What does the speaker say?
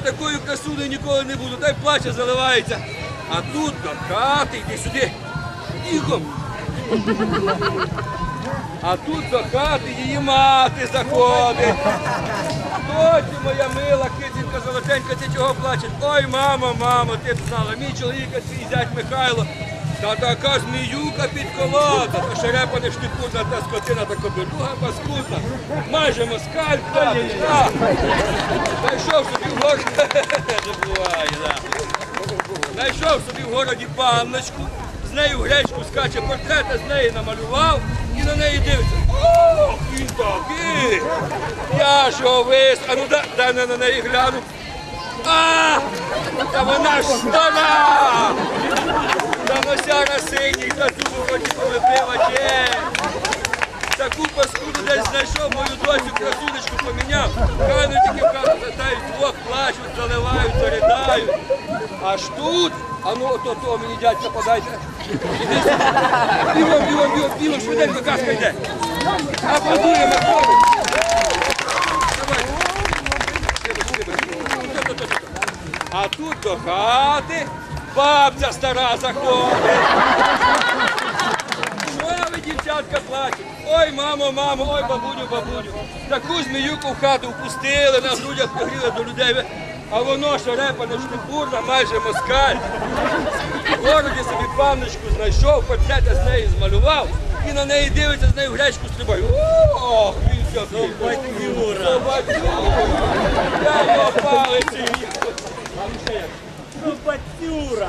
такою красуною ніколи не буду. Дай плаче заливається. А тут до хати, йди сюди. Тихо. А тут до хати її мати заходить. Доці моя мила, китінка золотенька, ти чого плачеш? Ой, мамо, мамо, ти б знала, мій чоловік, свій зять Михайло. Та така зміюка підколота, та шерепа штикутна, та скотина, та кобелюга паскудна. Майже москаль, платить, а. Знайшов собі в городі. Знайшов собі в городі панночку, з нею в гречку скаче портрета, з неї намалював і на неї дивиться. Ох, він такий! Я ж його вис, а ну да, дай на неї гляну. А! Та вона ж стара! Та носяра синій, та є. Таку паскуду десь знайшов, мою доцю красунечку поміняв. Хай тільки в хату затають, двох плачуть, заливають, заридають. Аж тут, а ну ото то мені дядька подайте. Бігом, бігом, бігом, бігом, швиденько казка йде. Аплодуємо, хлопець. А тут до хати бабця стара заходить. Дівчатка, плачуть? Ой, мамо, мамо, ой, бабуню, бабуню. Таку зміюку в хату впустили, на грудях погріли до людей. А воно шарепане, штипурна, майже москаль. В городі собі панночку знайшов, портрета з неї змалював і на неї дивиться, з нею в гречку стрибає. Ох, він який. Собатюра. Собатюра. Я його палиці. Батюра!